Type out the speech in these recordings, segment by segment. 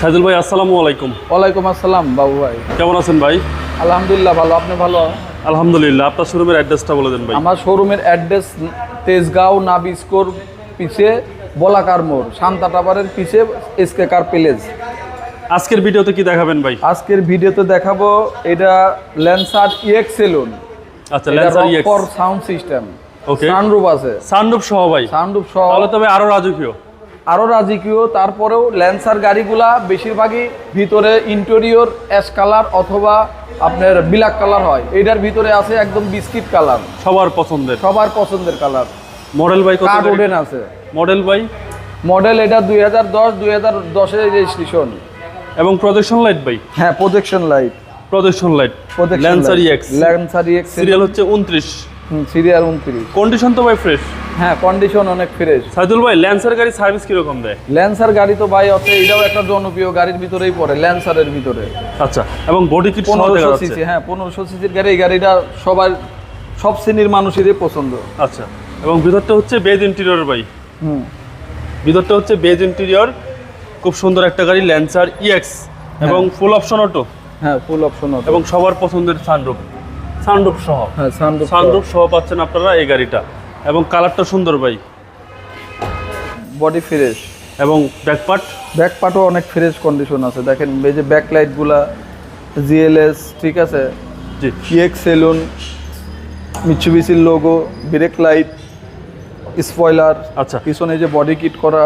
সাইদুল ভাই আসসালামু আলাইকুম। ওয়ালাইকুম আসসালাম বাবু ভাই। কেমন আছেন ভাই? আলহামদুলিল্লাহ ভালো আপনি ভালো? আলহামদুলিল্লাহ আপনার শোরুমের অ্যাড্রেসটা বলে দেন ভাই। আমার শোরুমের অ্যাড্রেস তেজগাঁও নাবিস্কোর পিছে বলাকার মোড় শান্তা টাবারের পিছে এসকে কার প্যালেস আজকের ভিডিওতে কি দেখাবেন ভাই? আজকের ভিডিওতে দেখাবো এটা ল্যান্সার ইএক্স সেলুন আচ্ছা Lancer EX for sound system Okay. Sunroof আছে। সানরূপ সহ ভাই। সানরুফ সহ। তাহলে তবে আরও রাজকীয়। আরও রাজকীয় তারপরেও ল্যান্সার গাড়িগুলা বেশিরভাগই ভিতরে ইন্টেরিয়র অ্যাশ কালার অথবা আপনার ব্ল্যাক কালার হয়। এটার ভিতরে আছে একদম বিস্কিট কালার সবার পছন্দের। সবার পছন্দের কালার মডেল বাই কত কার্ড ওডেন আছে। Model by? মডেল এটা দুই হাজার দশ দুই হাজার দশের রেজিস্ট্রেশন এবং প্রজেকশন লাইট বাই? হ্যাঁ projection light projection light Lancer EX Lancer EX serial হচ্ছে উনত্রিশ। সিরিয়াল উনত্রিশ। কন্ডিশন তো ভাই ফ্রেশ হ্যাঁ কন্ডিশন অনেক ফ্রেশ সাইদুল ভাই ল্যান্সার গাড়ি সার্ভিস কীরকম দেয়? ল্যান্সার গাড়ি তো ভাই আছে এটাও একটা জনপ্রিয় গাড়ির ভিতরেই পড়ে ল্যান্সারের ভিতরে। আচ্ছা এবং বডি কিট পনেরোশো সিসি হ্যাঁ পনেরোশো সিসির গাড়ি এই গাড়িটা সবার সব শ্রেণির মানুষেরই পছন্দ। আচ্ছা এবং ভিতরটা হচ্ছে বেজ ইন্টেরিয়র ভাই। হুম। ভিতরটা হচ্ছে বেজ ইন্টেরিয়র খুব সুন্দর একটা গাড়ি ল্যান্সার ইএক্স এবং ফুল অপশন অটো হ্যাঁ ফুল অপশন হবে এবং সবার পছন্দের সানরুফ সানরুফ সহ। হ্যাঁ সানরুফ সানরুফ সহ পাচ্ছেন আপনারা এই গাড়িটা। এবং কালারটা সুন্দর ভাই। বডি ফ্রেশ এবং ব্যাকপার্ট ব্যাক পার্টও অনেক ফ্রেশ কন্ডিশন আছে। দেখেন এই যে ব্যাক লাইটগুলা জিএলএস ঠিক আছে? জি। ইএক্স সেলুন মিচুবিসির লোগো ব্রেক লাইট স্পয়লার আচ্ছা। পিছনে যে বডি কিট করা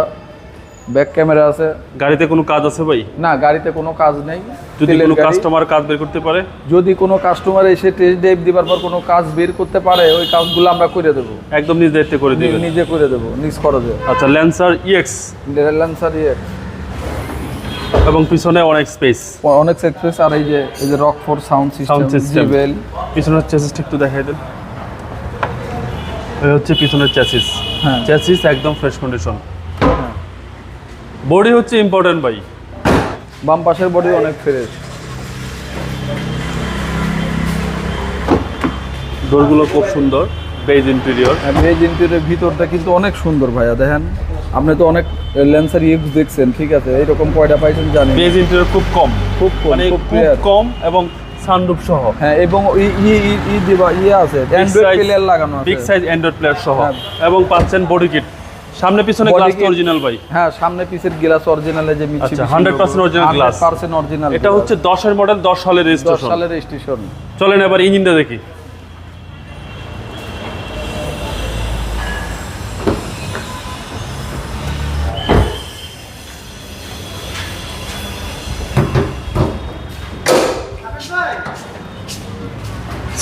ব্যাক ক্যামেরা আছে। গাড়িতে কোনো কাজ আছে ভাই? না গাড়িতে কোনো কাজ নেই। যদি কোনো কাস্টমার কাজ বের করতে পারে? যদি কোনো কাস্টমার এসে টেস্ট ড্রাইভ দিবার পর কোনো কাজ বের করতে পারে ওই কাজগুলো আমরা করে দেবো। একদম নিজ দায়িত্বে করে দিবেন? নিজে করে দেবো নিজ খরচে। আচ্ছা ল্যান্সার ইএক্স ল্যান্সার ইয়ে এবং পিছনে অনেক স্পেস অনেক সেক্সেস আর এই যে এই যে রক ফোর সাউন্ড সিস্টেম পিছনের চেসিসটা একটু দেখাই দেন। এই হচ্ছে পিছনের চেসিস হ্যাঁ। চেসিস একদম ফ্রেশ কন্ডিশন বডি হচ্ছে ইম্পর্টেন্ট ভাই। বাম পাশের বডি অনেক ফ্রেশ ডোরগুলো খুব সুন্দর বেজ ইন্টেরিয়র এই ইন্টেরিয়রের ভিতরটা কিন্তু অনেক সুন্দর ভাইয়া দেখেন। আপনি তো অনেক লেন্সার ইউজ দেখছেন ঠিক আছে? এইরকম কয়টা পাইছেন জানি বেজ ইন্টেরিয়র খুব কম। খুব কম মানে খুব কম এবং সানরুফ সহ। হ্যাঁ এবং ই ই ই- ই দিবা ইয়ে আছে অ্যান্ড্রয়েড প্লেয়ার লাগানো আছে। বিগ সাইজ অ্যান্ড্রয়েড প্লেয়ার সহ। হ্যাঁ। এবং পাচ্ছেন বডি কিট সামনে পিছনে গ্লাস তো অরিজিনাল ভাই। হ্যাঁ সামনে পিছের গ্লাস অরিজিনালে যে মিছি আচ্ছা, 100% original glass। পার্সেন্ট অরিজিনাল এটা হচ্ছে দশের মডেল দশ সালের দশ রেজিস্ট্রেশন সালের রেজিস্ট্রেশন চলেন এবার ইঞ্জিনটা দেখি।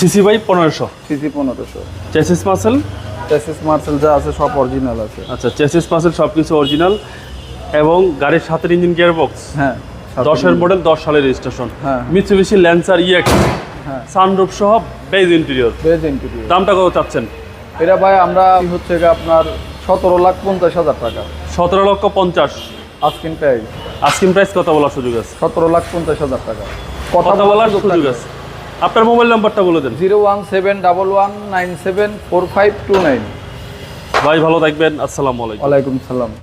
সিসি বাই পনেরোশো। সিসি পনেরোশো। চেসিস মাসেল? চেসিস মার্সেল যা আছে সব অরিজিনাল আছে। আচ্ছা চেসিস মাসেল সব কিছু অরিজিনাল এবং গাড়ির সাথের ইঞ্জিন গিয়ার বক্স হ্যাঁ দশের মডেল দশ সালের রেজিস্ট্রেশন হ্যাঁ। মিৎসুবিশি ল্যান্সার ইএক্স হ্যাঁ। সানরুফ সহ বেজ ইন্টেরিয়র বেজ ইন্টেরিয়র দামটা কত চাচ্ছেন? এটা ভাই আমরা হচ্ছে গিয়ে আপনার সতেরো লাখ পঞ্চাশ হাজার টাকা। সতেরো লক্ষ পঞ্চাশ। আস্কিন প্রাইস আস্কিম প্রাইস কত বলার সুযোগ আছে। সতেরো লাখ পঞ্চাশ হাজার টাকা। কথা বলার সুযোগ আছে। আপনার মোবাইল নাম্বারটা বলে দেন। Zero one seven double one nine seven four five two nine. ভাই ভালো থাকবেন। আসসালামু আলাইকুম। ওয়ালাইকুম সালাম।